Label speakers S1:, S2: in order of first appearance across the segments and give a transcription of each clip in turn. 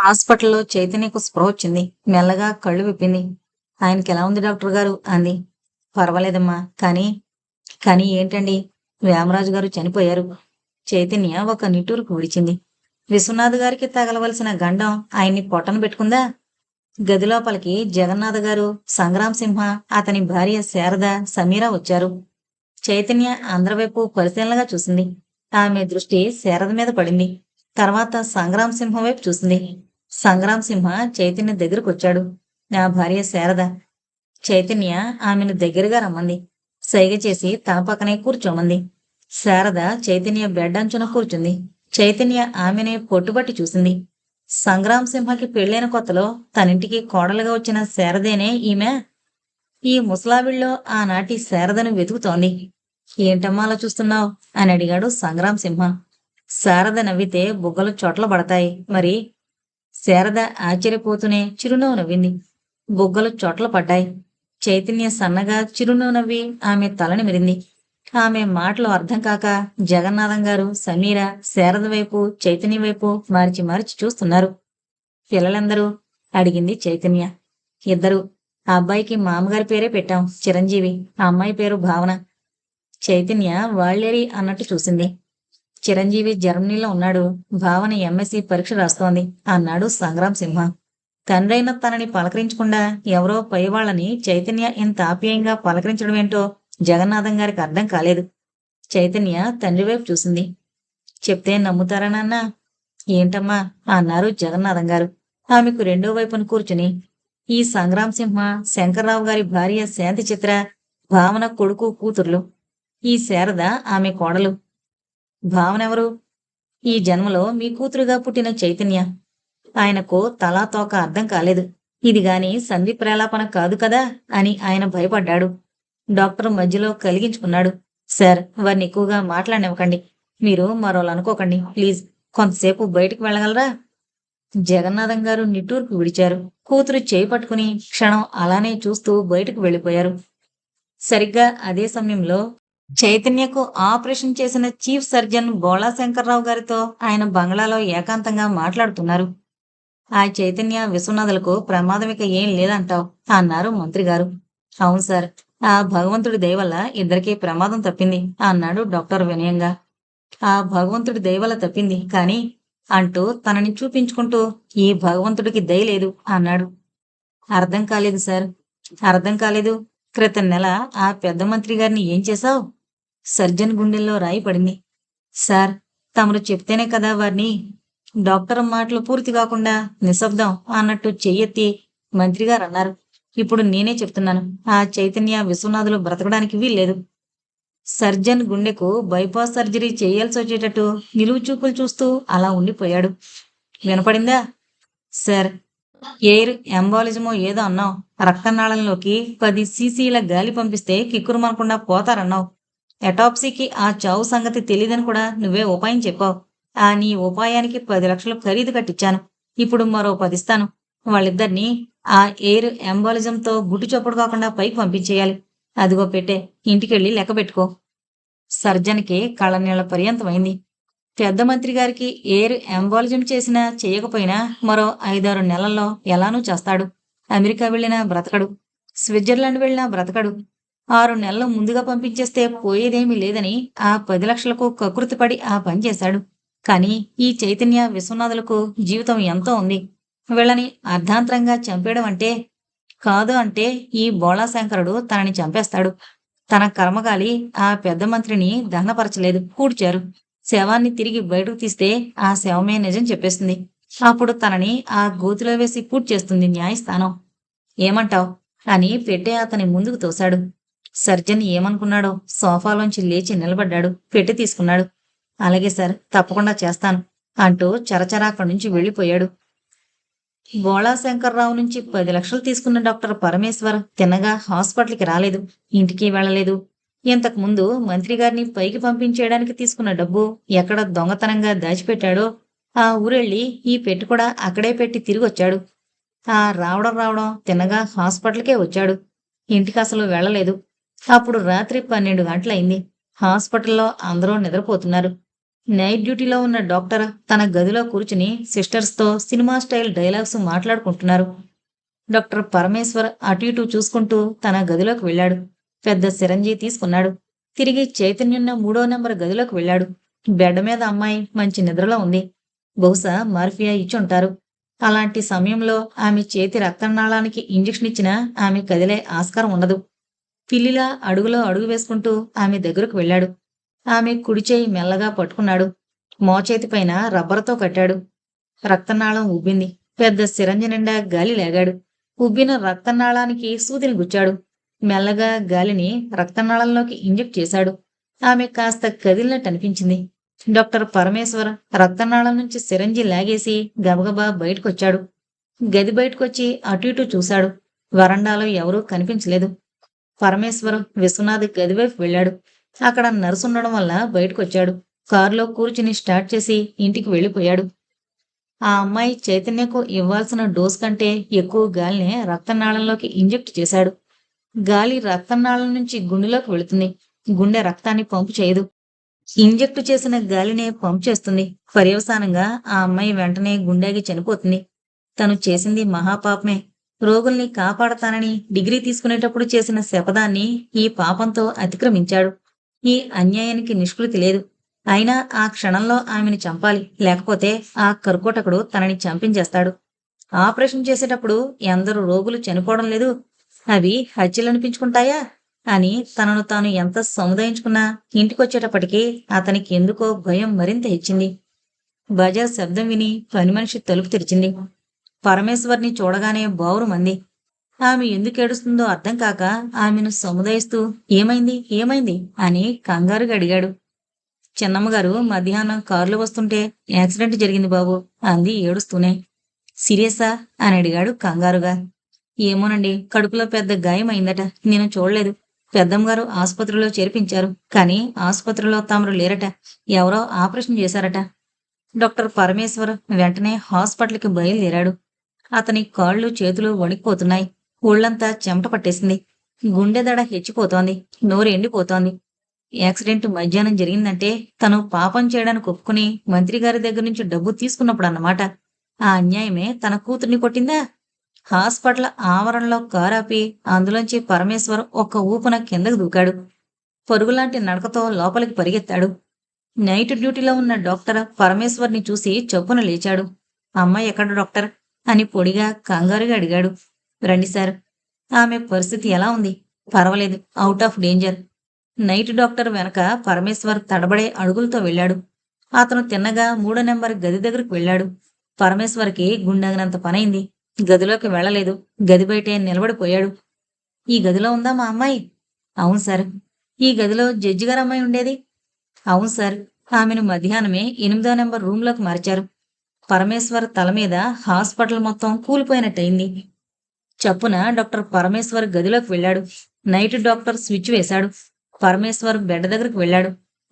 S1: హాస్పిటల్లో చైతన్యకు స్పృహ వచ్చింది. మెల్లగా కళ్ళు విప్పింది. ఆయనకి ఎలా ఉంది డాక్టర్ గారు? అంది. పర్వాలేదమ్మా కానీ కానీ ఏంటండి? వేమరాజు గారు చనిపోయారు. చైతన్య ఒక నిట్టూరుకు విడిచింది. విశ్వనాథ్ గారికి తగలవలసిన గండం ఆయన్ని పొట్టన పెట్టుకుందా? గదిలోపలికి జగన్నాథ్ గారు సంగ్రామ్ సింహ అతని భార్య శారద సమీర వచ్చారు. చైతన్య అందరివైపు పరిశీలనగా చూసింది. ఆమె దృష్టి శారద మీద పడింది. తర్వాత సంగ్రామ్ సింహ వైపు చూసింది. సంగ్రామ్ సింహ చైతన్య దగ్గరకు వచ్చాడు నా భార్య శారద. చైతన్య ఆమెను దగ్గరగా రమ్మంది. సైగ చేసి తన పక్కనే కూర్చోమంది. శారద చైతన్య బెడ్ అంచున కూర్చుంది. చైతన్య ఆమెనే పొట్టుబట్టి చూసింది. సంగ్రామ్ సింహకి పెళ్ళైన కొత్తలో తనింటికి కోడలుగా వచ్చిన శారదేనే ఈమె? ఈ ముసలావిళ్ళలో ఆనాటి శారదను వెతుకుతోంది. ఏంటమ్మా అలా చూస్తున్నావు? అని అడిగాడు సంగ్రామ్ సింహ. శారద నవ్వితే బుగ్గలు చోట్ల పడతాయి మరి శారద ఆశ్చర్యపోతూనే చిరునవ్వు నవ్వింది. బుగ్గలు చోట్ల పడ్డాయి. చైతన్య సన్నగా చిరునవ్వు నవ్వి ఆమె తలని మిరింది. ఆమె మాటలు అర్థం కాక జగన్నాథం గారు సమీర శారద వైపు చైతన్య వైపు మార్చి మార్చి చూస్తున్నారు. పిల్లలందరూ అడిగింది చైతన్య. ఇద్దరు ఆ అబ్బాయికి మామగారి పేరే పెట్టాం చిరంజీవి. ఆ అమ్మాయి పేరు భావన. చైతన్య వాళ్ళేరి అన్నట్టు చూసింది. చిరంజీవి జర్మనీలో ఉన్నాడు. భావన ఎంఎస్సి పరీక్ష రాస్తోంది అన్నాడు సంగ్రామ్ సింహ. తండ్రైన తనని పలకరించకుండా ఎవరో పై వాళ్ళని చైతన్య ఇంత ఆప్యాయంగా పలకరించడం ఏంటో జగన్నాథం గారికి అర్థం కాలేదు. చైతన్య తండ్రి వైపు చూసింది. చెప్తే నమ్ముతారా ఏంటమ్మా? అన్నారు జగన్నాథం గారు. ఆమెకు రెండో వైపున కూర్చుని. ఈ సంగ్రామ్ సింహ శంకర్రావు గారి భార్య శాంతి చిత్ర భావన కొడుకు కూతుర్లు. ఈ శారద ఆమె కోడలు. భావన ఎవరు ఈ జన్మలో మీ కూతురుగా పుట్టిన చైతన్య. ఆయనకు తలా తోక అర్థం కాలేదు. ఇది గాని సంధి ప్రేలాపన కాదు కదా అని ఆయన భయపడ్డాడు. డాక్టర్ మధ్యలో కలిగించుకున్నాడు. సార్ వారిని ఎక్కువగా మాట్లాడనివ్వకండి. మీరు మరోలా అనుకోకండి ప్లీజ్. కొంతసేపు బయటికి వెళ్ళగలరా? జగన్నాథం గారు నిట్టూర్పు విడిచారు. కూతురు చేయి పట్టుకుని క్షణం అలానే చూస్తూ బయటకు వెళ్ళిపోయారు. సరిగ్గా అదే సమయంలో చైతన్యకు ఆపరేషన్ చేసిన చీఫ్ సర్జన్ బోళా శంకర్రావు గారితో ఆయన బంగ్లాలో ఏకాంతంగా మాట్లాడుతున్నారు. ఆ చైతన్య విశ్వనాథులకు ప్రమాదం ఇక ఏం లేదంటావు అన్నారు మంత్రి గారు అవును సార్ ఆ భగవంతుడి దయవల్ల ఇద్దరికీ ప్రమాదం తప్పింది అన్నాడు డాక్టర్ వినయంగా. ఆ భగవంతుడి దయవల్ల తప్పింది కానీ అంటూ తనని చూపించుకుంటూ ఈ భగవంతుడికి దయ లేదు అన్నాడు. అర్థం కాలేదు సార్ అర్థం కాలేదు. క్రితం నెల ఆ పెద్ద మంత్రి గారిని ఏం చేశావు? సర్జన్ గుండెల్లో రాయి పడింది. సార్ తమరు చెప్తేనే కదా వారిని. డాక్టర్ మాటలు పూర్తి కాకుండా నిశ్శబ్దం అన్నట్టు చెయ్యెత్తి మంత్రి గారు అన్నారు. ఇప్పుడు నేనే చెప్తున్నాను. ఆ చైతన్య విశ్వనాథులు బ్రతకడానికి వీల్లేదు. సర్జన్ గుండెకు బైపాస్ సర్జరీ చేయాల్సి వచ్చేటట్టు నిలువు చూపులు చూస్తూ అలా ఉండిపోయాడు. వినపడిందా? సార్ ఎయిర్ ఎంబాలిజమో ఏదో అన్నావు రక్తనాళంలోకి పది సీసీల గాలి పంపిస్తే కిక్కురుమనకుండా పోతారన్నావు ఎటాప్సీకి ఆ చావు సంగతి తెలియదని కూడా నువ్వే ఉపాయం చెప్పావు. ఆ నీ ఉపాయానికి పది లక్షలు ఖరీదు కట్టించాను ఇప్పుడు మరో పదిస్తాను. వాళ్ళిద్దరినీ ఆ ఎయిర్ ఎంబాలిజంతో గుట్టు చప్పుడు కాకుండా పైకి పంపించేయాలి. అదిగో పెట్టే ఇంటికెళ్ళి లెక్క పెట్టుకో. సర్జన్కి కళ్ళనీళ్ళ పర్యంతమైంది. పెద్ద మంత్రి గారికి ఎయిర్ ఎంబాలిజం చేసినా చేయకపోయినా మరో ఐదారు నెలల్లో ఎలానూ చేస్తాడు. అమెరికా వెళ్ళినా బ్రతకడు. స్విట్జర్లాండ్ వెళ్ళినా బ్రతకడు. ఆరు నెలలు ముందుగా పంపించేస్తే పోయేదేమీ లేదని ఆ పది లక్షలకు కకృతిపడి ఆ పని చేశాడు. కానీ ఈ చైతన్య విశ్వనాథులకు జీవితం ఎంతో ఉంది. వీళ్ళని అర్ధాంతరంగా చంపేయడం అంటే కాదు అంటే ఈ బోళాశంకరుడు తనని చంపేస్తాడు. తన కర్మగాలి ఆ పెద్ద మంత్రిని దహనపరచలేదు. పూడ్చారు శవాన్ని తిరిగి బయటకు తీస్తే ఆ శవమే నిజం చెప్పేస్తుంది. అప్పుడు తనని ఆ గోతిలో వేసి పూడ్చేస్తుంది న్యాయస్థానం. ఏమంటావ్? అని పెట్టే అతని ముందుకు తోశాడు. సర్జన్ ఏమనుకున్నాడో సోఫాలోంచి లేచి నిలబడ్డాడు పెట్టి తీసుకున్నాడు. అలాగే సార్ తప్పకుండా చేస్తాను అంటూ చరచరా అక్కడి నుంచి వెళ్ళిపోయాడు. బోళాశంకర్రావు నుంచి పది లక్షలు తీసుకున్న డాక్టర్ పరమేశ్వర్ తిన్నగా హాస్పిటల్కి రాలేదు ఇంటికి వెళ్ళలేదు. ఇంతకుముందు మంత్రి గారిని పైకి పంపించేయడానికి తీసుకున్న డబ్బు ఎక్కడ దొంగతనంగా దాచిపెట్టాడో ఆ ఊరెళ్ళి ఈ పెట్టి కూడా అక్కడే పెట్టి తిరిగి వచ్చాడు ఆ రావడం రావడం తిన్నగా హాస్పిటల్కే వచ్చాడు. ఇంటికి అసలు వెళ్ళలేదు. అప్పుడు రాత్రి పన్నెండు గంటలైంది. హాస్పిటల్లో అందరూ నిద్రపోతున్నారు. నైట్ డ్యూటీలో ఉన్న డాక్టర్ తన గదిలో కూర్చుని సిస్టర్స్తో సినిమా స్టైల్ డైలాగ్స్ మాట్లాడుకుంటున్నారు. డాక్టర్ పరమేశ్వర్ అటు ఇటు చూసుకుంటూ తన గదిలోకి వెళ్ళాడు. పెద్ద సిరంజీ తీసుకున్నాడు. తిరిగి చైతన్యున్న మూడో నెంబర్ గదిలోకి వెళ్ళాడు. బెడ్ మీద అమ్మాయి మంచి నిద్రలో ఉంది. బహుశా మార్ఫియా ఇచ్చుంటారు అలాంటి సమయంలో ఆమె చేతి రక్తనాళానికి ఇంజెక్షన్ ఇచ్చినా ఆమె కదిలే ఆస్కారం ఉండదు. పిల్లిలా అడుగులో అడుగు వేసుకుంటూ ఆమె దగ్గరకు వెళ్ళాడు. ఆమె కుడిచేయి మెల్లగా పట్టుకున్నాడు. మోచేతి పైన రబ్బరుతో కట్టాడు. రక్తనాళం ఉబ్బింది. పెద్ద సిరంజి నిండా గాలి లేగాడు. ఉబ్బిన రక్తనాళానికి సూదిని గుచ్చాడు. మెల్లగా గాలిని రక్తనాళంలోకి ఇంజెక్ట్ చేశాడు. ఆమె కాస్త కదిలినట్టు అనిపించింది. డాక్టర్ పరమేశ్వర్ రక్తనాళం నుంచి సిరంజి లాగేసి గబగబా బయటకొచ్చాడు. గది బయటకొచ్చి అటు ఇటు చూశాడు. వరండాలో ఎవరూ కనిపించలేదు. పరమేశ్వరం విశ్వనాథ్ గదివైపు వెళ్ళాడు. అక్కడ నర్సు ఉండడం వల్ల బయటకొచ్చాడు. కారులో కూర్చుని స్టార్ట్ చేసి ఇంటికి వెళ్ళిపోయాడు. ఆ అమ్మాయి చైతన్యకు ఇవ్వాల్సిన డోస్ కంటే ఎక్కువ గాలిని రక్తనాళంలోకి ఇంజెక్ట్ చేశాడు. గాలి రక్తనాళం నుంచి గుండెలోకి వెళుతుంది. గుండె రక్తాన్ని పంపు చేయదు. ఇంజెక్ట్ చేసిన గాలినే పంప్ చేస్తుంది. పర్యవసానంగా ఆ అమ్మాయి వెంటనే గుండెకి చనిపోతుంది. తను చేసింది మహాపాపమే. రోగుల్ని కాపాడతానని డిగ్రీ తీసుకునేటప్పుడు చేసిన శపథాన్ని ఈ పాపంతో అతిక్రమించాడు. ఈ అన్యాయానికి నిష్కృతి లేదు. అయినా ఆ క్షణంలో ఆమెను చంపాలి. లేకపోతే ఆ కర్కోటకుడు తనని చంపించేస్తాడు. ఆపరేషన్ చేసేటప్పుడు ఎందరు రోగులు చనిపోవడం లేదు. అవి హత్యలనిపించుకుంటాయా? అని తనను తాను ఎంత సముదాయించుకున్నా ఇంటికొచ్చేటప్పటికీ అతనికి ఎందుకో భయం మరింత హెచ్చింది బజార్ శబ్దం విని పని మనిషి తలుపు తెరిచింది. పరమేశ్వర్ని చూడగానే బౌరుమంది ఆమె ఎందుకు ఏడుస్తుందో అర్థం కాక ఆమెను సముదాయిస్తూ ఏమైంది ఏమైంది? అని కంగారుగా అడిగాడు. చిన్నమ్మగారు మధ్యాహ్నం కారులో వస్తుంటే యాక్సిడెంట్ జరిగింది బాబు అంది ఏడుస్తూనే. సీరియసా? అని అడిగాడు కంగారుగా. ఏమోనండి కడుపులో పెద్ద గాయం అయిందట నేను చూడలేదు. పెద్దమ్మగారు ఆసుపత్రిలో చేర్పించారు కానీ ఆసుపత్రిలో తామరు లేరట ఎవరో ఆపరేషన్ చేశారట. డాక్టర్ పరమేశ్వర్ వెంటనే హాస్పిటల్కి బయలుదేరాడు. అతని కాళ్ళు చేతులు వణికిపోతున్నాయి. ఒళ్ళంతా చెమట పట్టేసింది. గుండె దడ హెచ్చిపోతోంది. నోరు ఎండిపోతోంది. యాక్సిడెంట్ మధ్యాహ్నం జరిగిందంటే తను పాపం చేయడానికి ఒప్పుకుని మంత్రి గారి దగ్గర నుంచి డబ్బు తీసుకున్నప్పుడు అన్నమాట ఆ అన్యాయమే తన కూతుర్ని కొట్టిందా? హాస్పిటల్ ఆవరణలో కారాపి అందులోంచి పరమేశ్వర్ ఒక్క ఊపున కిందకు దూకాడు. పరుగులాంటి నడకతో లోపలికి పరిగెత్తాడు. నైట్ డ్యూటీలో ఉన్న డాక్టర్ పరమేశ్వర్ని చూసి చొప్పున లేచాడు. అమ్మాయి ఎక్కడ డాక్టర్? అని పొడిగా కంగారుగా అడిగాడు. రండి సార్ ఆమె పరిస్థితి ఎలా ఉంది? పర్వాలేదు out of danger. Night doctor వెనక పరమేశ్వర్ తడబడే అడుగులతో వెళ్ళాడు. అతను తిన్నగా మూడో నెంబర్ గది దగ్గరకు వెళ్ళాడు. పరమేశ్వర్కి గుండగినంత పనైంది. గదిలోకి వెళ్ళలేదు. గది బయటే నిలబడిపోయాడు. ఈ గదిలో ఉందా మా అమ్మాయి? అవును సార్. ఈ గదిలో జడ్జి గారు అమ్మాయి ఉండేది? అవును సార్. ఆమెను మధ్యాహ్నమే ఎనిమిదో నెంబర్ రూమ్లోకి మార్చారు. పరమేశ్వర్ తల మీద హాస్పిటల్ మొత్తం కూలిపోయినట్టయింది. చప్పున డాక్టర్ పరమేశ్వర్ గదిలోకి వెళ్ళాడు. నైట్ డాక్టర్ స్విచ్ వేశాడు. పరమేశ్వర్ బెడ్ దగ్గరకు వెళ్ళాడు.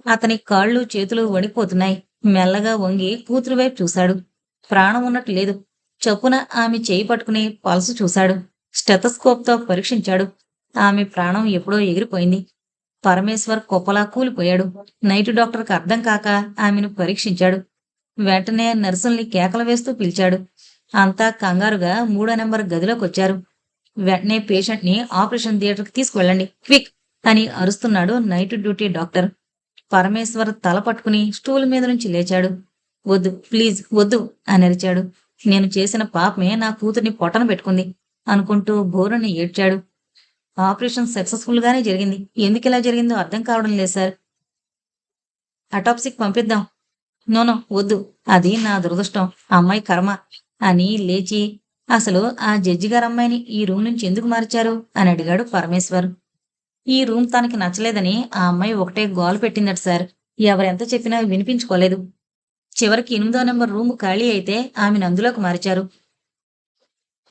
S1: అతని కాళ్ళు చేతులు వణిపోతున్నాయి మెల్లగా వంగి కూతురు వైపు చూశాడు. ప్రాణం ఉన్నట్టు లేదు. చప్పున ఆమె చేయి పట్టుకుని పల్సు చూశాడు. స్టెతస్కోప్తో పరీక్షించాడు. ఆమె ప్రాణం ఎప్పుడో ఎగిరిపోయింది. పరమేశ్వర్ కుప్పలా కూలిపోయాడు. నైట్ డాక్టర్కి అర్థం కాక ఆమెను పరీక్షించాడు. వెంటనే నర్సుల్ని కేకలు వేస్తూ పిలిచాడు. అంతా కంగారుగా మూడో నెంబర్ గదిలోకి వచ్చారు. వెంటనే పేషెంట్ని ఆపరేషన్ థియేటర్కి తీసుకువెళ్ళండి. క్విక్! అని అరుస్తున్నాడు నైట్ డ్యూటీ డాక్టర్. పరమేశ్వర్ తల పట్టుకుని స్టూల్ మీద నుంచి లేచాడు. వద్దు ప్లీజ్ వద్దు అని అరిచాడు. నేను చేసిన పాపమే నా కూతుర్ని పొట్టన పెట్టుకుంది అనుకుంటూ బోరుని ఏడ్చాడు. ఆపరేషన్ సక్సెస్ఫుల్ గానే జరిగింది. ఎందుకు ఇలా జరిగిందో అర్థం కావడం లేదు సార్. అటాప్సిక్ పంపిద్దాం. నోనో వద్దు. అది నా దురదృష్టం. అమ్మాయి కర్మ. అని లేచి అసలు ఆ జడ్జి గారు అమ్మాయిని ఈ రూమ్ నుంచి ఎందుకు మార్చారు? అని అడిగాడు పరమేశ్వర్. ఈ రూమ్ తనకి నచ్చలేదని ఆ అమ్మాయి ఒకటే గోల పెట్టిందట సార్. ఎవరెంత చెప్పినా వినిపించుకోలేదు. చివరికి ఎనిమిదో నెంబర్ రూమ్ ఖాళీ అయితే ఆమెను అందులోకి మార్చారు.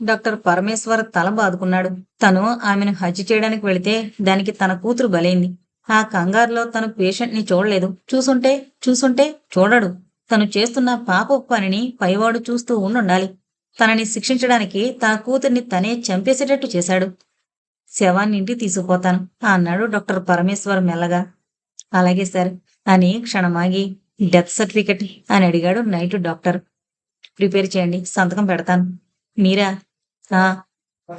S1: డాక్టర్ పరమేశ్వర్ తల బాదుకున్నాడు. తను ఆమెను హత్య చేయడానికి వెళితే దానికి తన కూతురు బలైంది. ఆ కంగారులో తను పేషెంట్ని చూడలేదు. చూసుంటే చూసుంటే చూడడు. తను చేస్తున్న పాప పనిని పైవాడు చూస్తూ ఉండుండాలి. తనని శిక్షించడానికి తన కూతుర్ని తనే చంపేసేటట్టు చేశాడు. శవాన్ని ఇంటికి తీసుకుపోతాను అన్నాడు డాక్టర్ పరమేశ్వర్ మెల్లగా. అలాగే సార్ అని క్షణమాగి డెత్ సర్టిఫికెట్ అని అడిగాడు నైట్ డాక్టర్. ప్రిపేర్ చేయండి సంతకం పెడతాను. మీరా? ఆ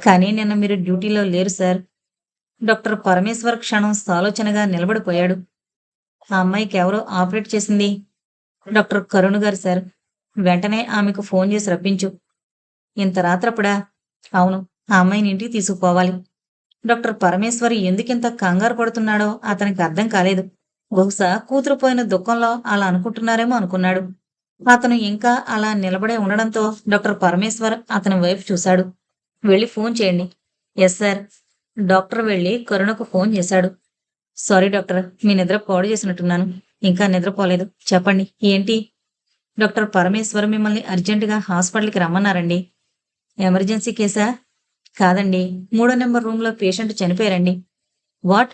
S1: కానీ నిన్న మీరు డ్యూటీలో లేరు సార్. డాక్టర్ పరమేశ్వర్ క్షణం సాలోచనగా నిలబడిపోయాడు. ఆ అమ్మాయికి ఎవరో ఆపరేట్ చేసింది? డాక్టర్ కరుణ్ గారు సార్. వెంటనే ఆమెకు ఫోన్ చేసి రప్పించు. ఇంత రాత్రప్పుడా? అవును ఆ అమ్మాయిని ఇంటికి తీసుకుపోవాలి. డాక్టర్ పరమేశ్వర్ ఎందుకింత కంగారు పడుతున్నాడో అతనికి అర్థం కాలేదు. బహుశా కూతురు పోయిన దుఃఖంలో అలా అనుకుంటున్నారేమో అనుకున్నాడు. అతను ఇంకా అలా నిలబడే ఉండడంతో డాక్టర్ పరమేశ్వర్ అతని వైపు చూశాడు. వెళ్ళి ఫోన్ చేయండి. Yes sir. డాక్టర్ వెళ్ళి కరుణకు ఫోన్ చేశాడు. సారీ డాక్టర్ మీ నిద్ర పాడు చేసినట్టున్నాను. ఇంకా నిద్రపోలేదు. చెప్పండి ఏంటి? డాక్టర్ పరమేశ్వర్ మిమ్మల్ని అర్జెంటుగా హాస్పిటల్కి రమ్మన్నారండి. ఎమర్జెన్సీ కేసా? కాదండి. మూడో నెంబర్ రూమ్లో పేషెంట్ చనిపోయారండి. వాట్?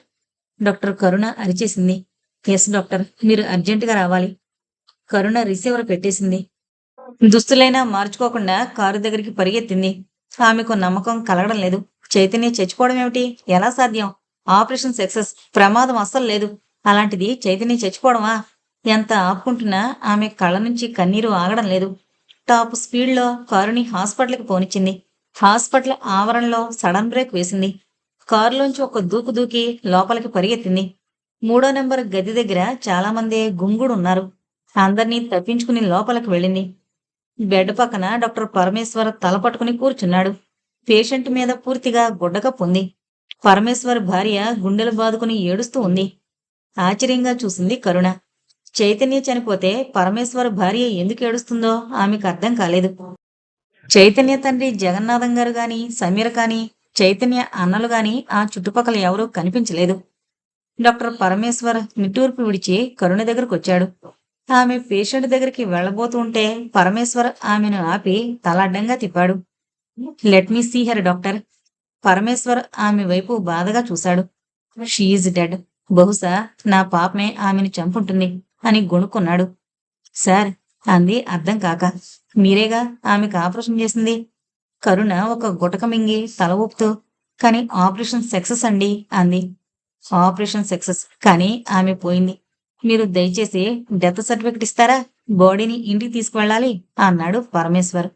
S1: డాక్టర్ కరుణ అరిచేసింది. ఎస్ డాక్టర్ మీరు అర్జెంటుగా రావాలి. కరుణ రిసీవర్ పెట్టేసింది. దుస్తులైనా మార్చుకోకుండా కారు దగ్గరికి పరిగెత్తింది. ఆమెకు నమ్మకం కలగడం లేదు. చైతన్య చచ్చిపోవడం ఏమిటి? ఎలా సాధ్యం? ఆపరేషన్ సక్సెస్ ప్రమాదం అస్సలు లేదు. అలాంటిది చైతన్య చచ్చిపోవడమా? ఎంత ఆపుకుంటున్నా ఆమె కళ్ళ నుంచి కన్నీరు ఆగడం లేదు. టాప్ స్పీడ్లో కారుని హాస్పిటల్కి పోనిచ్చింది. హాస్పిటల్ ఆవరణలో సడన్ బ్రేక్ వేసింది. కారులోంచి ఒక దూకు దూకి లోపలికి పరిగెత్తింది. మూడో నెంబర్ గది దగ్గర చాలామంది గుంగుడు ఉన్నారు. అందరినీ తప్పించుకుని లోపలికి వెళ్ళింది. బెడ్ పక్కన డాక్టర్ పరమేశ్వర్ తల పట్టుకుని కూర్చున్నాడు. పేషెంట్ మీద పూర్తిగా గుడ్డకప్పుంది పరమేశ్వర్ భార్య గుండెలు బాదుకుని ఏడుస్తూ ఉంది. ఆశ్చర్యంగా చూసింది కరుణ. చైతన్య చనిపోతే పరమేశ్వర్ భార్య ఎందుకు ఏడుస్తుందో ఆమెకు అర్థం కాలేదు. చైతన్య తండ్రి జగన్నాథం గారు గాని సమీర కాని చైతన్య అన్నలు గాని ఆ చుట్టుపక్కల ఎవరూ కనిపించలేదు. డాక్టర్ పరమేశ్వర్ నిట్టూర్పు విడిచి కరుణ దగ్గరకు వచ్చాడు. ఆమె పేషెంట్ దగ్గరికి వెళ్ళబోతూ ఉంటే పరమేశ్వర్ ఆమెను ఆపి తలాడ్డంగా తిప్పాడు. Let me see her doctor Parameshwar ఆమె వైపు బాధగా చూశాడు. షీఈ్ డెడ్ బహుశా నా పాపమే ఆమెను చంపుంటుంది అని గొణుక్కున్నాడు. సార్ అంది అర్థం కాక. మీరేగా ఆమెకు ఆపరేషన్ చేసింది? కరుణ ఒక గుటక మింగి తల ఊపుతూ కానీ ఆపరేషన్ సక్సెస్ అండి అంది. Operation success. కానీ ఆమె పోయింది. మీరు దయచేసి డెత్ సర్టిఫికెట్ ఇస్తారా? బాడీని ఇంటికి తీసుకువెళ్ళాలి అన్నాడు పరమేశ్వర్.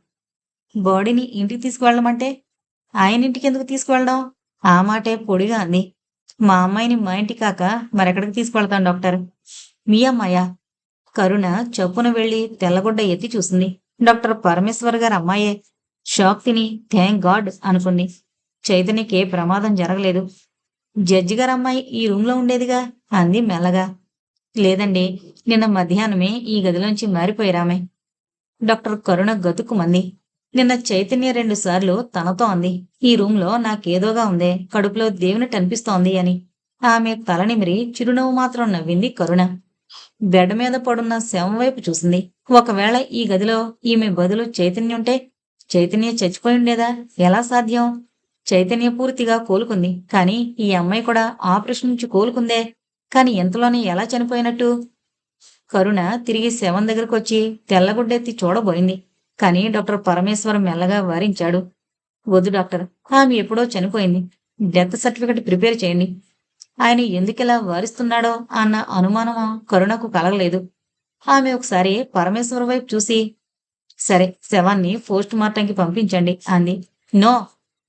S1: బాడీని ఇంటికి తీసుకువెళ్ళమంటే ఆయన ఇంటికి ఎందుకు తీసుకువెళ్ళడం? ఆ మాటే పొడిగా అంది. మా అమ్మాయిని మా ఇంటి కాక మరెక్కడికి తీసుకువెళ్తాను డాక్టర్? మీ అమ్మాయా? కరుణ చప్పున వెళ్ళి తెల్లగుడ్డ ఎత్తి చూసింది. డాక్టర్ పరమేశ్వర్ గారి అమ్మాయే. షాక్ తిని థ్యాంక్ గాడ్ అనుకుంది. చైతన్యకి ఏ ప్రమాదం జరగలేదు. జడ్జి గారు అమ్మాయి ఈ రూమ్లో ఉండేదిగా? అంది మెల్లగా. లేదండి నిన్న మధ్యాహ్నమే ఈ గదిలోంచి మారిపోయారామె. డాక్టర్ కరుణ గతుకుమంది నిన్న చైతన్య రెండు సార్లు తనతో అంది. ఈ రూమ్లో నాకేదోగా ఉందే. కడుపులో దేవుని టనిపిస్తోంది అని. ఆమె తల నిమిరి చిరునవ్వు మాత్రం నవ్వింది కరుణ. బెడ్ మీద పడున్న శవం వైపు చూసింది. ఒకవేళ ఈ గదిలో ఈమె బదులు చైతన్య ఉంటే చైతన్య చచ్చిపోయి ఉండేదా? ఎలా సాధ్యం? చైతన్య పూర్తిగా కోలుకుంది. కానీ ఈ అమ్మాయి కూడా ఆపరేషన్ నుంచి కోలుకుందే. కాని ఇంతలోనే ఎలా చనిపోయినట్టు? కరుణ తిరిగి శవం దగ్గరకు వచ్చి తెల్లగుడ్డెత్తి చూడబోయింది. కానీ డాక్టర్ పరమేశ్వరం మెల్లగా వారించాడు. వద్దు డాక్టర్ ఆమె ఎప్పుడో చనిపోయింది. డెత్ సర్టిఫికెట్ ప్రిపేర్ చేయండి. ఆయన ఎందుకిలా వారిస్తున్నాడో అన్న అనుమానం కరుణకు కలగలేదు. ఆమె ఒకసారి పరమేశ్వర వైపు చూసి సరే శవాన్ని పోస్ట్ మార్టంకి పంపించండి అంది. నో!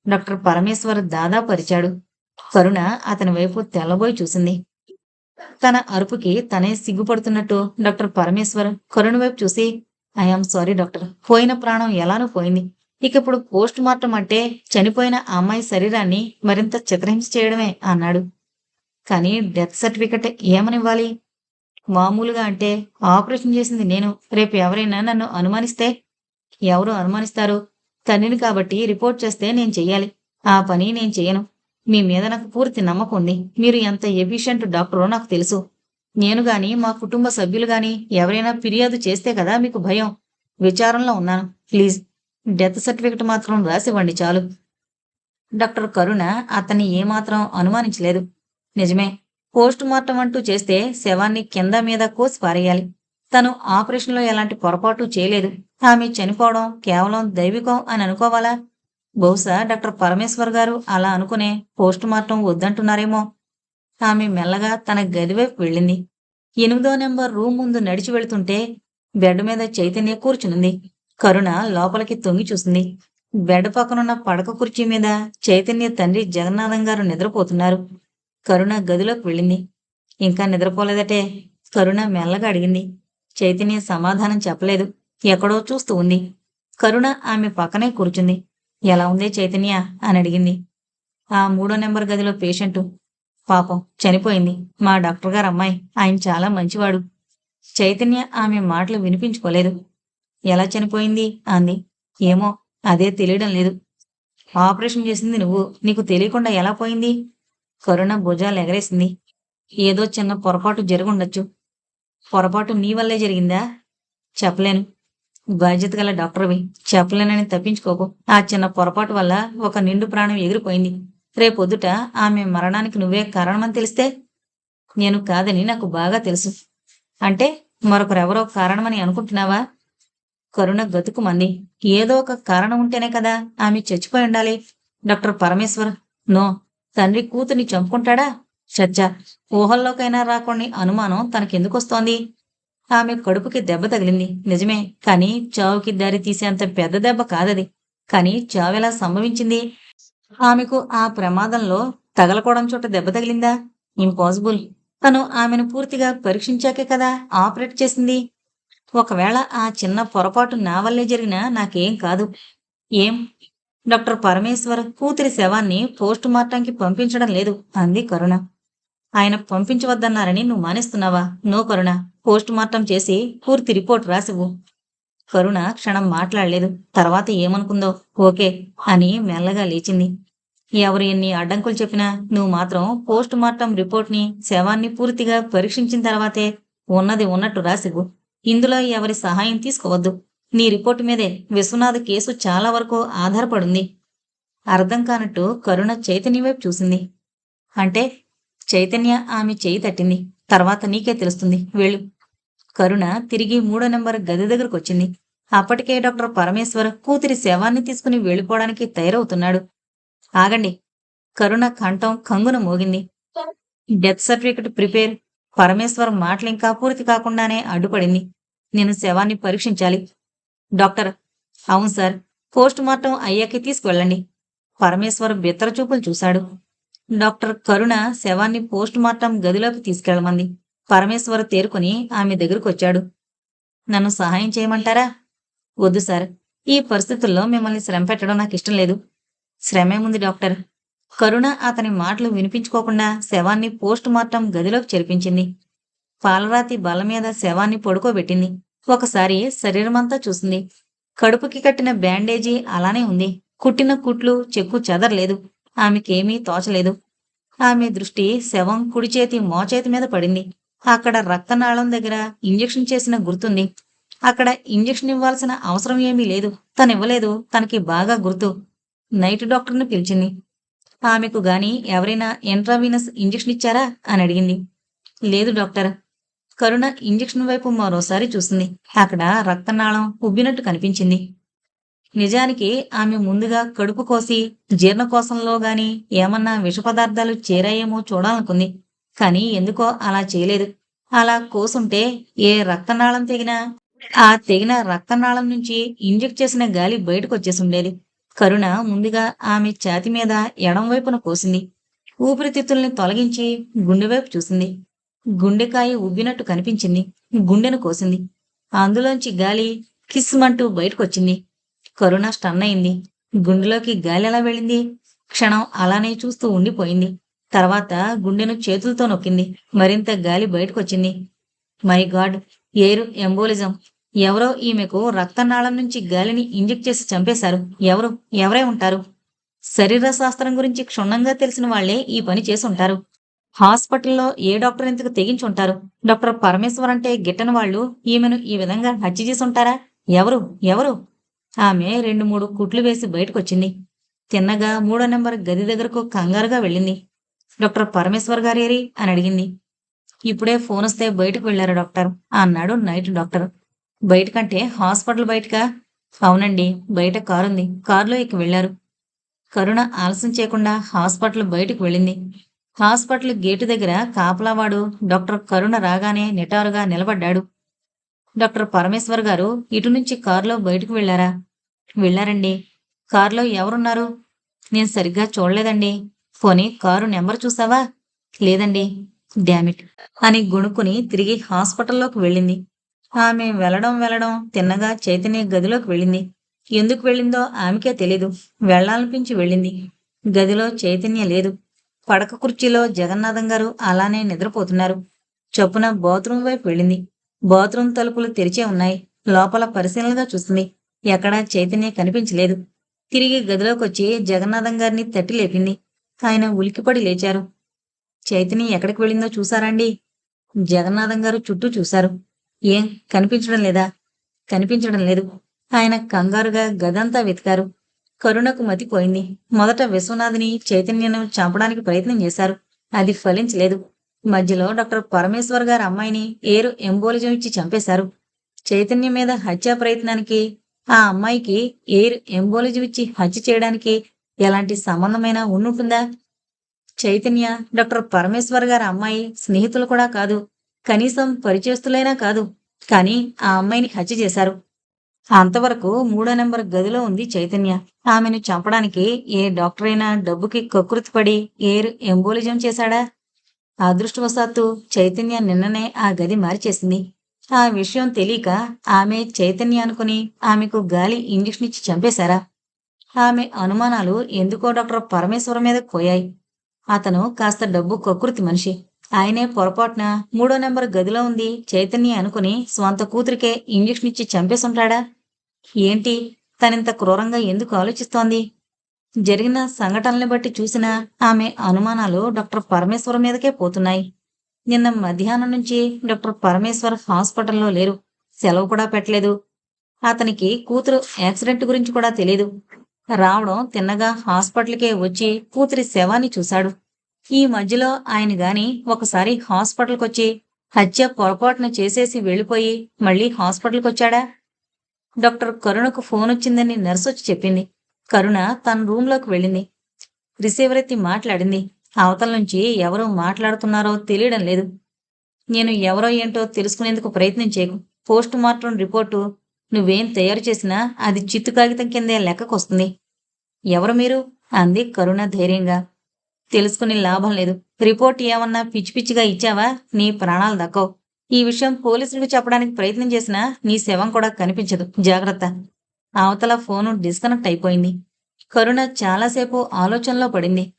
S1: డాక్టర్ పరమేశ్వర్ దాదా పరిచాడు కరుణ అతని వైపు తెల్లబోయి చూసింది. తన అరుపుకి తనే సిగ్గుపడుతున్నట్టు డాక్టర్ పరమేశ్వర్ కరుణ వైపు చూసి ఐఎమ్ సారీ డాక్టర్ పోయిన ప్రాణం ఎలానో పోయింది. ఇక ఇప్పుడు పోస్ట్ మార్టం అంటే చనిపోయిన అమ్మాయి శరీరాన్ని మరింత చిత్రహింస చేయడమే అన్నాడు. కానీ డెత్ సర్టిఫికెట్ ఏమనివ్వాలి? మామూలుగా అంటే ఆపరేషన్ చేసింది నేను. రేపు ఎవరైనా నన్ను అనుమానిస్తే ఎవరు అనుమానిస్తారు? తండ్రిని కాబట్టి రిపోర్ట్ చేస్తే నేను చెయ్యాలి. ఆ పని నేను చెయ్యను. మీ మీద నాకు పూర్తి నమ్మకం ఉంది. మీరు ఎంత ఎఫిషియంట్ డాక్టరో నాకు తెలుసు. నేను గాని మా కుటుంబ సభ్యులు గాని ఎవరైనా ఫిర్యాదు చేస్తే కదా మీకు భయం. విచారంలో ఉన్నాను. ప్లీజ్ డెత్ సర్టిఫికెట్ మాత్రం రాసివ్వండి చాలు. డాక్టర్ కరుణ అతన్ని ఏమాత్రం అనుమానించలేదు. నిజమే పోస్ట్ మార్టం అంటూ చేస్తే శవాన్ని కింద మీద కోసి పారేయాలి. తను ఆపరేషన్లో ఎలాంటి పొరపాటు చేయలేదు. ఆమె చనిపోవడం కేవలం దైవికం అని అనుకోవాలా? బహుశా డాక్టర్ పరమేశ్వర్ గారు అలా అనుకునే పోస్ట్ మార్టం వద్దంటున్నారేమో. ఆమె మెల్లగా తన గదివైపు వెళ్ళింది. ఎనిమిదో నెంబర్ రూమ్ ముందు నడిచి వెళుతుంటే బెడ్ మీద చైతన్య కూర్చునుంది. కరుణ లోపలికి తొంగి చూసింది. బెడ్ పక్కనున్న పడక కుర్చీ మీద చైతన్య తండ్రి జగన్నాథం గారు నిద్రపోతున్నారు. కరుణ గదిలోకి వెళ్ళింది. ఇంకా నిద్రపోలేదటే? కరుణ మెల్లగా అడిగింది. చైతన్య సమాధానం చెప్పలేదు. ఎక్కడో చూస్తూ ఉంది. కరుణ ఆమె పక్కనే కూర్చుంది. ఎలా ఉంది చైతన్య? అని అడిగింది. ఆ మూడో నెంబర్ గదిలో పేషెంటు పాపం చనిపోయింది. మా డాక్టర్ గారు అమ్మాయి. ఆయన చాలా మంచివాడు. చైతన్య ఆమె మాటలు వినిపించుకోలేదు. ఎలా చనిపోయింది? అంది. ఏమో అదే తెలియడం లేదు. ఆపరేషన్ చేసింది నువ్వు. నీకు తెలియకుండా ఎలా పోయింది? కరుణ భుజాలు ఎగరేసింది. ఏదో చిన్న పొరపాటు జరుగుండొచ్చు. పొరపాటు నీ వల్లే జరిగిందా? చెప్పలేను. బాధ్యత గల డాక్టర్వి. చెప్పలేనని తప్పించుకోకు. ఆ చిన్న పొరపాటు వల్ల ఒక నిండు ప్రాణం ఎగిరిపోయింది. రేపొద్దుట ఆమె మరణానికి నువ్వే కారణమని తెలిస్తే నేను కాదని నాకు బాగా తెలుసు. అంటే మరొకరెవరో కారణమని అనుకుంటున్నావా? కరుణ గతుకుమంది. ఏదో ఒక కారణం ఉంటేనే కదా ఆమె చచ్చిపోయి ఉండాలి. Doctor Parameshwar no. తండ్రి కూతుర్ని చంపుకుంటాడా? చచ్చా. ఊహల్లోకైనా రాకుండా అనుమానం తనకెందుకొస్తోంది? ఆమె కడుపుకి దెబ్బ తగిలింది. నిజమే. కానీ చావుకి దారి తీసేంత పెద్ద దెబ్బ కాదది. కానీ చావెలా సంభవించింది? ఆమెకు ఆ ప్రమాదంలో తగలకోవడం చోట దెబ్బ తగిలిందా? ఇంపాసిబుల్. తను ఆమెను పూర్తిగా పరీక్షించాకే కదా ఆపరేట్ చేసింది. ఒకవేళ ఆ చిన్న పొరపాటు నా వల్లే జరిగినా నాకేం కాదు. ఏం? డాక్టర్ పరమేశ్వర్ కూతురి శవాన్ని పోస్ట్ మార్టంకి పంపించడం లేదు. అంది కరుణ. ఆయన పంపించవద్దన్నారని నువ్వు మానేస్తున్నావా? నో కరుణ. పోస్ట్ మార్టం చేసి పూర్తి రిపోర్ట్ రాసివు కరుణ క్షణం మాట్లాడలేదు. తర్వాత ఏమనుకుందో? ఓకే అని మెల్లగా లేచింది. ఎవరు ఎన్ని అడ్డంకులు చెప్పినా నువ్వు మాత్రం పోస్ట్ మార్టం రిపోర్ట్ని శవాన్ని పూర్తిగా పరీక్షించిన తర్వాతే ఉన్నది ఉన్నట్టు రాసివు ఇందులో ఎవరి సహాయం తీసుకోవద్దు. నీ రిపోర్టు మీదే విశ్వనాథ్ కేసు చాలా వరకు ఆధారపడింది. అర్థం కానట్టు కరుణ చైతన్య వైపు చూసింది. అంటే చైతన్య ఆమె చేయి తట్టింది. తర్వాత నీకే తెలుస్తుంది. వెళ్ళు. కరుణ తిరిగి మూడో నెంబర్ గది దగ్గరకు వచ్చింది. అప్పటికే డాక్టర్ పరమేశ్వర్ కూతురి శవాన్ని తీసుకుని వెళ్ళిపోవడానికి తయారవుతున్నాడు. ఆగండి. కరుణ కంఠం కంగున మోగింది. Death certificate prepare. పరమేశ్వర్ మాటలు ఇంకా పూర్తి కాకుండానే అడ్డుపడింది. నేను శవాన్ని పరీక్షించాలి. డాక్టర్ అవును సార్. పోస్ట్ మార్టం అయ్యాకే తీసుకువెళ్ళండి. పరమేశ్వర్ బిత్తర చూపులు చూశాడు. డాక్టర్ కరుణ శవాన్ని పోస్ట్ మార్టం గదిలోకి తీసుకెళ్ళమంది పరమేశ్వర్ తేరుకుని ఆమె దగ్గరకు వచ్చాడు. నన్ను సహాయం చేయమంటారా? వద్దు సార్. ఈ పరిస్థితుల్లో మిమ్మల్ని శ్రమ పెట్టడం నాకు ఇష్టం లేదు. శ్రమేముంది డాక్టర్. కరుణ అతని మాటలు వినిపించుకోకుండా శవాన్ని పోస్ట్ మార్టం గదిలోకి చెరిపించింది. పాలరాతి బల మీద శవాన్ని పడుకోబెట్టింది. ఒకసారి శరీరమంతా చూసింది. కడుపుకి కట్టిన బ్యాండేజీ అలానే ఉంది. కుట్టిన కుట్లు చెక్కు చెదరలేదు. ఆమెకేమీ తోచలేదు. ఆమె దృష్టి శవం కుడి చేతి మోచేతి మీద పడింది. అక్కడ రక్తనాళం దగ్గర ఇంజెక్షన్ చేసిన గుర్తుంది. అక్కడ ఇంజెక్షన్ ఇవ్వాల్సిన అవసరం ఏమీ లేదు. తను ఇవ్వలేదు తనకి బాగా గుర్తు. నైట్ డాక్టర్ని పిలిచింది. ఆమెకు గాని ఎవరైనా ఎంట్రావీనస్ ఇంజెక్షన్ ఇచ్చారా అని అడిగింది. లేదు డాక్టర్. కరుణ ఇంజెక్షన్ వైపు మరోసారి చూసింది. అక్కడ రక్తనాళం ఉబ్బినట్టు కనిపించింది. నిజానికి ఆమె ముందుగా కడుపు కోసి జీర్ణకోశంలో గాని ఏమన్నా విష పదార్థాలు చేరాయేమో చూడాలనుకుంది. కానీ ఎందుకో అలా చేయలేదు. అలా కోసుంటే ఏ రక్తనాళం తెగినా ఆ తెగిన రక్తనాళం నుంచి ఇంజెక్ట్ చేసిన గాలి బయటకు వచ్చేసుండేది కరుణ ముందుగా ఆమె ఛాతి మీద ఎడంవైపున కోసింది. ఊపిరితిత్తుల్ని తొలగించి గుండెవైపు చూసింది. గుండెకాయ ఉబ్బినట్టు కనిపించింది. గుండెను కోసింది. అందులోంచి గాలి కిస్మంటూ బయటకొచ్చింది. కరుణ స్టన్ అయింది గుండెలోకి గాలి ఎలా వెళ్ళింది? క్షణం అలానే చూస్తూ ఉండిపోయింది. తర్వాత గుండెను చేతులతో నొక్కింది. మరింత గాలి బయటకొచ్చింది. My god air embolism. ఎవరో ఈమెకు రక్తనాళం నుంచి గాలిని ఇంజెక్ట్ చేసి చంపేశారు. ఎవరు? ఎవరై ఉంటారు? శరీర శాస్త్రం గురించి క్షుణ్ణంగా తెలిసిన వాళ్ళే ఈ పని చేసి ఉంటారు హాస్పిటల్లో ఏ డాక్టర్ ఇంతకు తెగించి ఉంటారు? డాక్టర్ పరమేశ్వర్ అంటే గిట్టని వాళ్ళు ఈమెను ఈ విధంగా హత్య చేసి ఉంటారా? ఎవరు? ఎవరు? ఆమె రెండు మూడు కుట్లు వేసి బయటకొచ్చింది. తిన్నగా మూడో నెంబర్ గది దగ్గరకు కంగారుగా వెళ్ళింది. డాక్టర్ పరమేశ్వర్ గారేరి అని అడిగింది. ఇప్పుడే ఫోన్ వస్తే బయటకు వెళ్ళారు డాక్టర్. అన్నాడు నైట్ డాక్టర్. బయటకంటే హాస్పిటల్ బయటకా? అవునండి బయట కారుంది. కారులో ఇక వెళ్ళారు కరుణ ఆలస్యం చేయకుండా హాస్పిటల్ బయటకు వెళ్ళింది. హాస్పిటల్ గేటు దగ్గర కాపలావాడు డాక్టర్ కరుణ రాగానే నిటారుగా నిలబడ్డాడు. డాక్టర్ పరమేశ్వర్ గారు ఇటు నుంచి కారులో బయటకు వెళ్ళారా వెళ్ళారండి. కారులో ఎవరున్నారు? నేను సరిగ్గా చూడలేదండి. పోనీ కారు నెంబర్ చూసావా? లేదండి. డామిట్ అని గుణుకుని తిరిగి హాస్పిటల్లోకి వెళ్ళింది. ఆమె వెళ్ళడం వెళ్ళడం తిన్నగా చైతన్య గదిలోకి వెళ్ళింది. ఎందుకు వెళ్ళిందో ఆమెకే తెలీదు. వెళ్ళాలనిపించి వెళ్ళింది. గదిలో చైతన్య లేదు. పడక కుర్చీలో జగన్నాథం గారు అలానే నిద్రపోతున్నారు. చొప్పున బాత్రూమ్ వైపు వెళ్ళింది. బాత్రూమ్ తలుపులు తెరిచే ఉన్నాయి. లోపల పరిశీలనగా చూసింది. ఎక్కడా చైతన్య కనిపించలేదు. తిరిగి గదిలోకి వచ్చి జగన్నాథం గారిని తట్టి లేపింది. ఆయన ఉలికిపడి లేచారు. చైతన్య ఎక్కడికి వెళ్ళిందో చూసారండి జగన్నాథం గారు చుట్టూ చూశారు. ఏం కనిపించడం లేదా? కనిపించడం లేదు. ఆయన కంగారుగా గదంతా వెతికారు. కరుణకు మతిపోయింది మొదట విశ్వనాథ్ని చైతన్యను చంపడానికి ప్రయత్నం చేశారు. అది ఫలించలేదు. మధ్యలో డాక్టర్ పరమేశ్వర్ గారి అమ్మాయిని ఏరు ఎంబోలిజం ఇచ్చి చంపేశారు. చైతన్యం మీద హత్యా ప్రయత్నానికి ఆ అమ్మాయికి ఎయిర్ ఎంబోలిజం ఇచ్చి హత్య చేయడానికి ఎలాంటి సంబంధమైనా ఉండుంటుందా? చైతన్య డాక్టర్ పరమేశ్వర్ గారి అమ్మాయి స్నేహితులు కూడా కాదు. కనీసం పరిచయస్తులైనా కాదు. కానీ ఆ అమ్మాయిని హత్య చేశారు. అంతవరకు మూడో నెంబర్ గదిలో ఉంది చైతన్య. ఆమెను చంపడానికి ఏ డాక్టర్ అయినా డబ్బుకి కకృతిపడి పడి ఎంబోలిజం చేశాడా? అదృష్టవశాత్తు చైతన్య నిన్ననే ఆ గది మార్చేసింది. ఆ విషయం తెలియక ఆమె చైతన్య అనుకుని ఆమెకు గాలి ఇంజక్షన్ ఇచ్చి చంపేశారా? ఆమె అనుమానాలు ఎందుకో డాక్టర్ పరమేశ్వరం మీద పోయాయి. అతను కాస్త డబ్బు కకృతి మనిషి. ఆయనే పొరపాటున మూడో నెంబర్ గదిలో ఉంది చైతన్య అనుకుని స్వంత కూతురికే ఇంజక్షన్ ఇచ్చి చంపేసుంటాడా? ఏంటి? తనింత క్రూరంగా ఎందుకు ఆలోచిస్తోంది? జరిగిన సంఘటనల్ని బట్టి చూసిన ఆమె అనుమానాలు డాక్టర్ పరమేశ్వరం మీదకే పోతున్నాయి. నిన్న మధ్యాహ్నం నుంచి డాక్టర్ పరమేశ్వర్ హాస్పిటల్లో లేరు. సెలవు కూడా పెట్టలేదు. అతనికి కూతురు యాక్సిడెంట్ గురించి కూడా తెలియదు రావడం తిన్నగా హాస్పిటల్కే వచ్చి కూతురి శవాన్ని చూశాడు. ఈ మధ్యలో ఆయన గాని ఒకసారి హాస్పిటల్కి వచ్చి హత్య పొరపాటున చేసేసి వెళ్ళిపోయి మళ్ళీ హాస్పిటల్కి వచ్చాడా డాక్టర్ కరుణకు ఫోన్ వచ్చిందని నర్సు వచ్చి చెప్పింది. కరుణ తన రూంలోకి వెళ్ళింది. రిసీవర్ ఎత్తి మాట్లాడింది. అవతల నుంచి ఎవరు మాట్లాడుతున్నారో తెలియడం లేదు. నేను ఎవరో ఏంటో తెలుసుకునేందుకు ప్రయత్నం చేయకు. పోస్ట్ మార్టం రిపోర్టు నువ్వేం తయారు చేసినా అది చిత్తు కాగితం కిందే లెక్కకొస్తుంది. ఎవరు మీరు? అంది కరుణ ధైర్యంగా. తెలుసుకుని లాభం లేదు. రిపోర్ట్ ఏమన్నా పిచ్చి పిచ్చిగా ఇచ్చావా? నీ ప్రాణాలు దక్కవు. ఈ విషయం పోలీసులకు చెప్పడానికి ప్రయత్నం చేసినా నీ శవం కూడా కనిపించదు. జాగ్రత్త. అవతల ఫోను డిస్కనెక్ట్ అయిపోయింది. కరుణ చాలాసేపు ఆలోచనలో పడింది.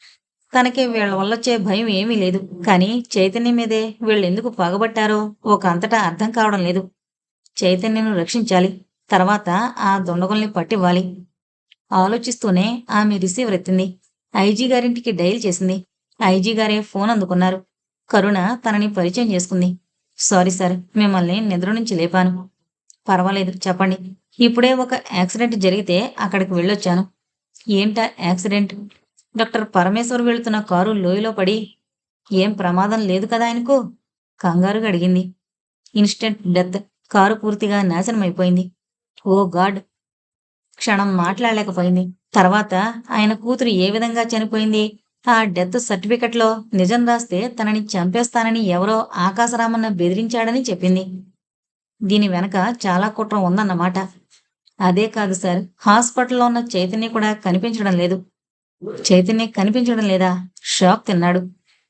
S1: తనకి వీళ్ళ వల్లొచ్చే భయం ఏమీ లేదు. కానీ చైతన్యం మీదే వీళ్ళెందుకు పగబట్టారో ఒక అంతటా అర్థం కావడం లేదు. చైతన్యను రక్షించాలి. తర్వాత ఆ దుండగుల్ని పట్టివ్వాలి. ఆలోచిస్తూనే ఆమె రిసీవర్ ఎత్తింది. ఐజీ గారింటికి డైల్ చేసింది. ఐజీ గారే ఫోన్ అందుకున్నారు. కరుణ తనని పరిచయం చేసుకుంది. సారీ సార్ మిమ్మల్ని నిద్ర నుంచి లేపాను. పర్వాలేదు చెప్పండి. ఇప్పుడే ఒక యాక్సిడెంట్ జరిగితే అక్కడికి వెళ్ళొచ్చాను. ఏంటా యాక్సిడెంట్? డాక్టర్ పరమేశ్వర్ వెళుతున్న కారు లోయలో పడి. ఏం ప్రమాదం లేదు కదా ఆయనకు? కంగారుగా అడిగింది. Instant death. కారు పూర్తిగా నాశనమైపోయింది. Oh god! క్షణం మాట్లాడలేకపోయింది. తర్వాత ఆయన కూతురు ఏ విధంగా చనిపోయింది? ఆ డెత్ సర్టిఫికెట్లో నిజం రాస్తే తనని చంపేస్తానని ఎవరో ఆకాశరామన్న బెదిరించాడని చెప్పింది. దీని వెనక చాలా కుట్ర ఉందన్నమాట. అదే కాదు సార్ హాస్పిటల్లో ఉన్న చైతన్య కూడా కనిపించడం లేదు. చైతన్య కనిపించడం లేదా? షాక్ తిన్నాడు.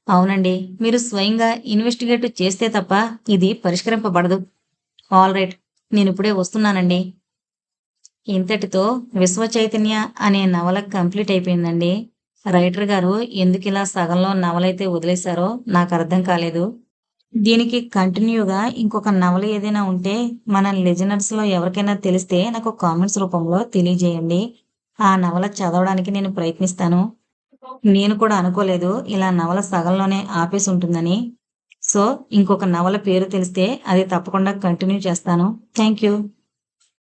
S1: అవునండి మీరు స్వయంగా ఇన్వెస్టిగేట్ చేస్తే తప్ప ఇది పరిష్కరింపబడదు. ఆల్ రైట్ నేను ఇప్పుడే వస్తున్నానండి. ఇంతటితో విశ్వ చైతన్య అనే నవల కంప్లీట్ అయిపోయిందండి. రైటర్ గారు ఎందుకు ఇలా సగంలో నవలైతే వదిలేశారో నాకు అర్థం కాలేదు. దీనికి కంటిన్యూగా ఇంకొక నవల ఏదైనా ఉంటే మన లిజనర్స్లో ఎవరికైనా తెలిస్తే నాకు కామెంట్స్ రూపంలో తెలియజేయండి. ఆ నవల చదవడానికి నేను ప్రయత్నిస్తాను. నేను కూడా అనుకోలేదు ఇలా నవల సగంలోనే ఆపేసి ఉంటుందని. సో ఇంకొక నవల పేరు తెలిస్తే అది తప్పకుండా కంటిన్యూ చేస్తాను. Thank you.